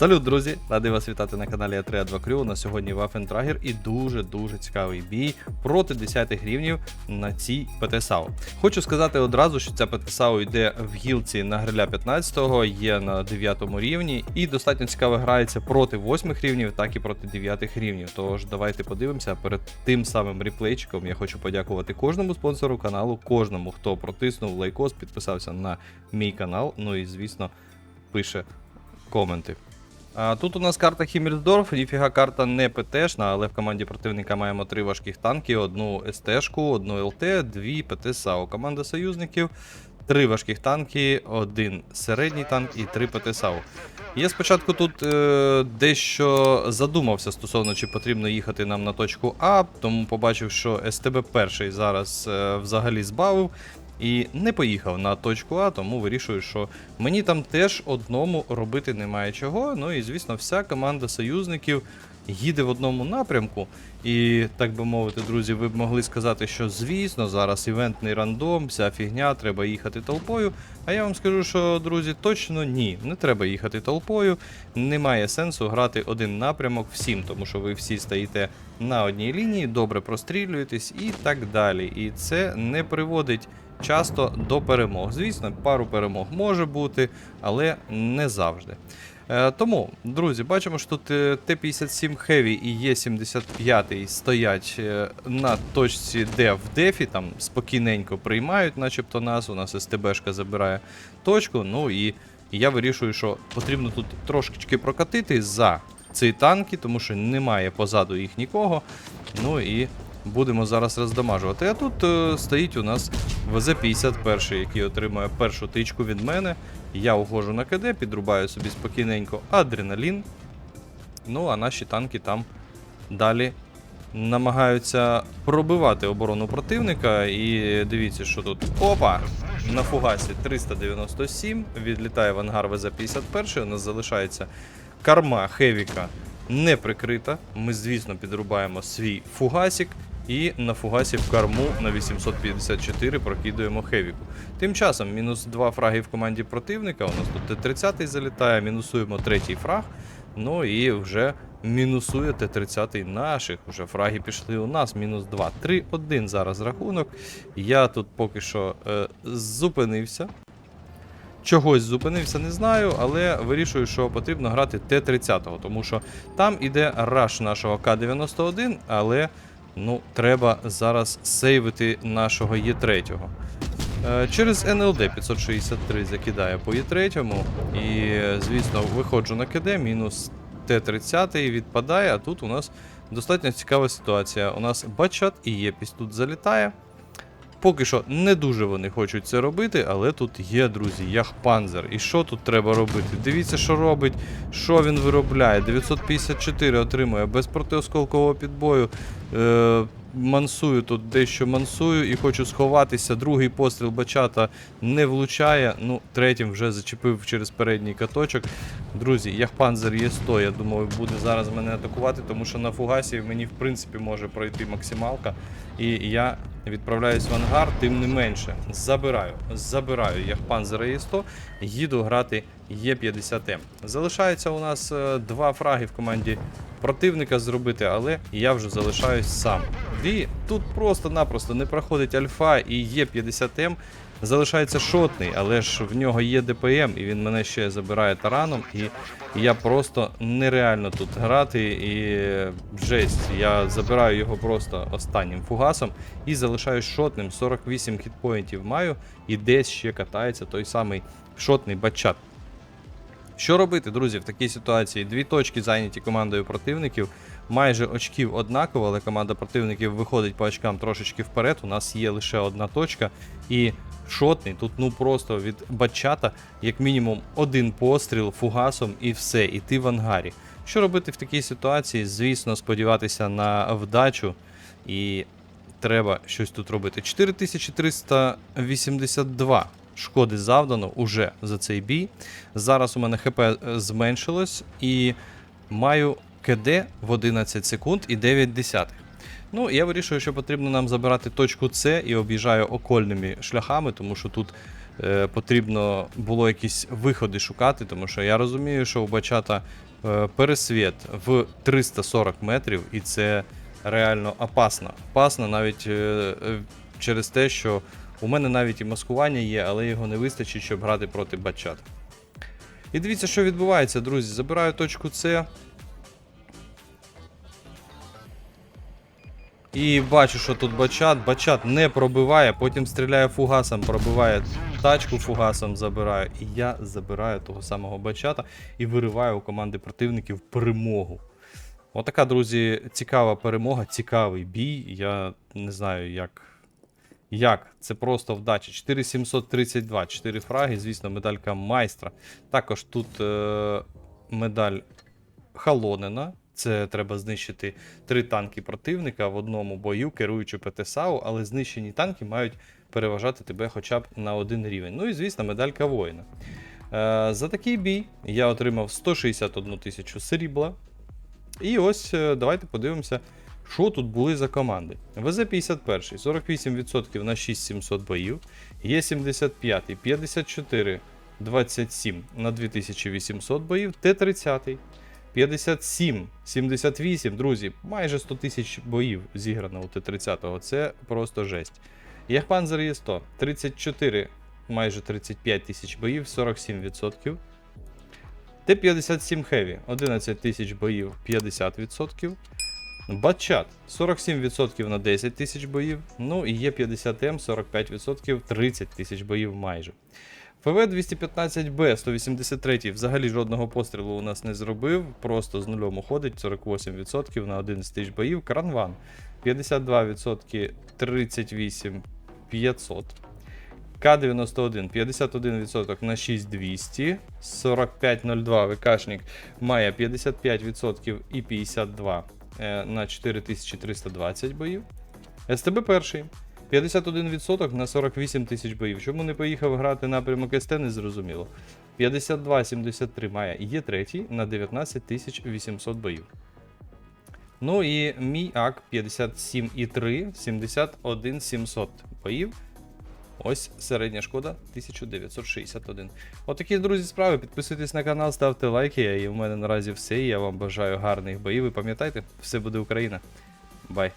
Салют, друзі! Радий вас вітати на каналі А3 2 Крю. На сьогодні Waffentrager і дуже-дуже цікавий бій проти 10 рівнів на цій ПТСАУ. Хочу сказати одразу, що ця ПТСАУ йде в гілці на гриля 15-го, є на 9 рівні, і достатньо цікаво грається проти 8 рівнів, так і проти 9 рівнів. Тож давайте подивимося. Перед тим самим реплейчиком я хочу подякувати кожному спонсору каналу, кожному, хто протиснув лайкос, підписався на мій канал. Ну і звісно, пише коменти. А, тут у нас карта Хіммельсдорф, ніфіга карта не ПТшна, але в команді противника маємо три важких танки, одну СТшку, одну ЛТ, дві ПТ САУ. Команда союзників, три важких танки, один середній танк і три ПТ САУ. Я спочатку тут е, дещо задумався стосовно, чи потрібно їхати нам на точку А, тому побачив, що СТБ перший зараз е, взагалі збавив. І не поїхав на точку А, тому вирішую, що мені там теж одному робити немає чого. Ну і звісно, вся команда союзників їде в одному напрямку. І так би мовити, друзі, ви б могли сказати, що звісно, зараз івентний рандом, вся фігня, треба їхати толпою. А я вам скажу, що друзі, точно ні, не треба їхати толпою. Немає сенсу грати один напрямок всім, тому що ви всі стоїте на одній лінії, добре прострілюєтесь і так далі. І це не приводить часто до перемог. Звісно, пару перемог може бути, але не завжди. Е, Тому, друзі, бачимо, що тут е, Т-57 Heavy і Є-75 стоять е, на точці, де в дефі, там спокійненько приймають, начебто нас. У нас СТБшка забирає точку. Ну і я вирішую, що потрібно тут трошечки прокатити за ці танки, тому що немає позаду їх нікого. Ну і будемо зараз роздамажувати. А тут стоїть у нас ВЗ-51, який отримує першу тичку від мене. Я угожу на КД, підрубаю собі спокійненько адреналін. Ну, а наші танки там далі намагаються пробивати оборону противника. І дивіться, що тут. Опа! На фугасі 397. Відлітає в ангар ВЗ-51. У нас залишається карма Хевіка не прикрита. Ми, звісно, підрубаємо свій фугасік. І на фугасі в корму на 854 прокидуємо Хевіку. Тим часом мінус 2 фраги в команді противника. У нас тут Т-30 залітає, мінусуємо третій фраг. Ну і вже мінусує Т-30 наших. Уже фраги пішли у нас. Мінус 2. 3-1 зараз рахунок. Я тут поки що е, зупинився. Чогось зупинився, не знаю, але вирішую, що потрібно грати Т-30, тому що там іде раш нашого К-91, але ну, треба зараз сейвити нашого Є3. Е, Через НЛД 563 закидає по Є3, і, звісно, виходжу на КД, мінус Т-30 відпадає, а тут у нас достатньо цікава ситуація. У нас Бачат і Єпіс тут залітає. Поки що не дуже вони хочуть це робити, але тут є, друзі, Яхпанзер. І що тут треба робити? Дивіться, що робить, що він виробляє. 954 отримує без протиосколкового підбою. Е, мансую тут дещо мансую і хочу сховатися. Другий постріл бачата не влучає. Ну, третім вже зачепив через передній каточок. Друзі, Яхпанзер є 100, я думаю, буде зараз мене атакувати, тому що на фугасі мені в принципі може пройти максималка. І я відправляюсь в ангар, тим не менше. Забираю, забираю Яхпанзера Є100, їду грати Є50М. Залишається у нас е, два фраги в команді противника зробити, але я вже залишаюсь сам. І тут просто-напросто не проходить альфа і Є50М. Залишається шотний, але ж в нього є ДПМ, і він мене ще забирає тараном. І я просто нереально тут грати. І жесть. Я забираю його просто останнім фугасом і залишаюсь шотним. 48 хітпоінтів маю, і десь ще катається той самий шотний бачат. Що робити, друзі, в такій ситуації? Дві точки зайняті командою противників. Майже очків однаково, але команда противників виходить по очкам трошечки вперед. У нас є лише одна точка. І шотний тут ну просто від бачата, як мінімум, один постріл фугасом і все, і ти в ангарі. Що робити в такій ситуації? Звісно, сподіватися на вдачу. І треба щось тут робити. 4382 шкоди завдано уже за цей бій. Зараз у мене ХП е, зменшилось і маю КД в 11 секунд і 9 десятих. Ну, я вирішую, що потрібно нам забирати точку С і об'їжджаю окольними шляхами, тому що тут е, потрібно було якісь виходи шукати, тому що я розумію, що у бачата е, пересвіт в 340 метрів, і це реально опасно. Опасно навіть е, е, через те, що у мене навіть і маскування є, але його не вистачить, щоб грати проти бачат. І дивіться, що відбувається, друзі. Забираю точку С. І бачу, що тут бачат. Бачат не пробиває, потім стріляє фугасом, пробиває тачку фугасом забираю. І я забираю того самого бачата і вириваю у команди противників перемогу. Отака, друзі, цікава перемога, цікавий бій. Я не знаю, як. Як? Це просто вдача. 4732, 4 фраги, звісно, медалька майстра. Також тут е, медаль Халонена. Це треба знищити три танки противника в одному бою, керуючи ПТСАУ, але знищені танки мають переважати тебе хоча б на один рівень. Ну і звісно, медалька воїна. Е, за такий бій я отримав 161 тисячу срібла. І ось е, давайте подивимося, що тут були за команди. ВЗ-51, 48% на 6700 боїв. Є-75, 54, 27 на 2800 боїв. Т-30, 57, 78, друзі, майже 100 тисяч боїв зіграно у Т-30. Це просто жесть. Яхпанзер є 100, 34, майже 35 тисяч боїв, 47%. Т-57 Heavy, 11 тисяч боїв, 50%. Батчат 47% на 10 тисяч боїв. Ну і є 50М 45%, 30 тисяч боїв майже. ФВ-215Б 183 взагалі жодного пострілу у нас не зробив, просто з нульом уходить 48% на 11 тисяч боїв. Кранван 52%, 38 500. К91 51% на 6200, 4502 ВКшник має 55% і 52 е, на 4320 боїв. СТБ перший 51% на 48 тисяч боїв. Чому не поїхав грати напрямок СТ, не зрозуміло. 52-73 має є третій на 19 800 боїв. Ну і мій АК 57,3, 71 700 боїв. Ось середня шкода 1961. Отакі, друзі, справи. Підписуйтесь на канал, ставте лайки. І в мене наразі все. Я вам бажаю гарних боїв. І пам'ятайте, все буде Україна. Бай.